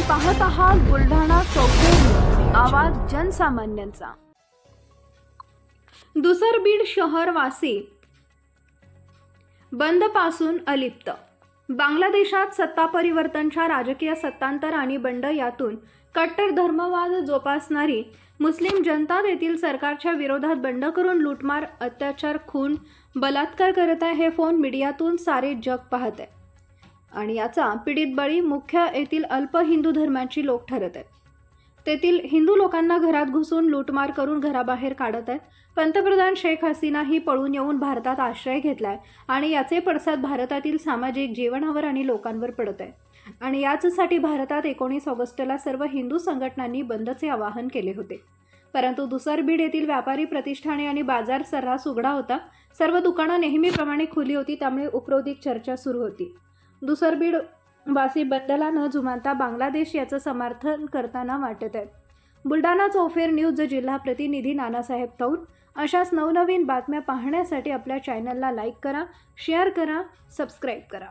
पाहत आहात बुलढाणा चौफेर आवाज जनसामान्यांचा. दुसरबीड शहरवासी बंदपासून अलिप्त. बांगलादेशात सत्ता परिवर्तनच्या राजकीय सत्तांतर आणि बंड यातून कट्टर धर्मवाद जोपासणारी मुस्लिम जनता तेथील सरकारच्या विरोधात बंड करून लूटमार अत्याचार खून बलात्कार करत आहे हे फोन मीडियातून सारे जग पाहत आहे. आणि याचा पीडित बळी मुख्य येथील अल्प हिंदू धर्माची लोक ठरत आहेत. तेथील हिंदू लोकांना घरात घुसून लूटमार करून घराबाहेर काढत आहेत. पंतप्रधान शेख हसीनाही पळून येऊन भारतात आश्रय घेतलाय आणि याचे पडसाद भारतातील सामाजिक जीवनावर आणि लोकांवर पडत आहे आणि याचसाठी भारतात एकोणीस ऑगस्टला सर्व हिंदू संघटनांनी बंदचे आवाहन केले होते. परंतु दुसरबीड येथील व्यापारी प्रतिष्ठाने आणि बाजार सर्रास उघडा होता. सर्व दुकानं नेहमीप्रमाणे खुली होती त्यामुळे उपरोधिक चर्चा सुरू होती. दुसरबीड वासी बंदला न जुमानता बांगलादेश याचं समर्थन करताना वाटत आहे. बुलढाणा चौफेर न्यूज जिल्हा प्रतिनिधी नानासाहेब तौर अशाच नवनवीन बातम्या पाहण्यासाठी आपल्या चॅनलला लाईक करा शेअर करा सबस्क्राईब करा.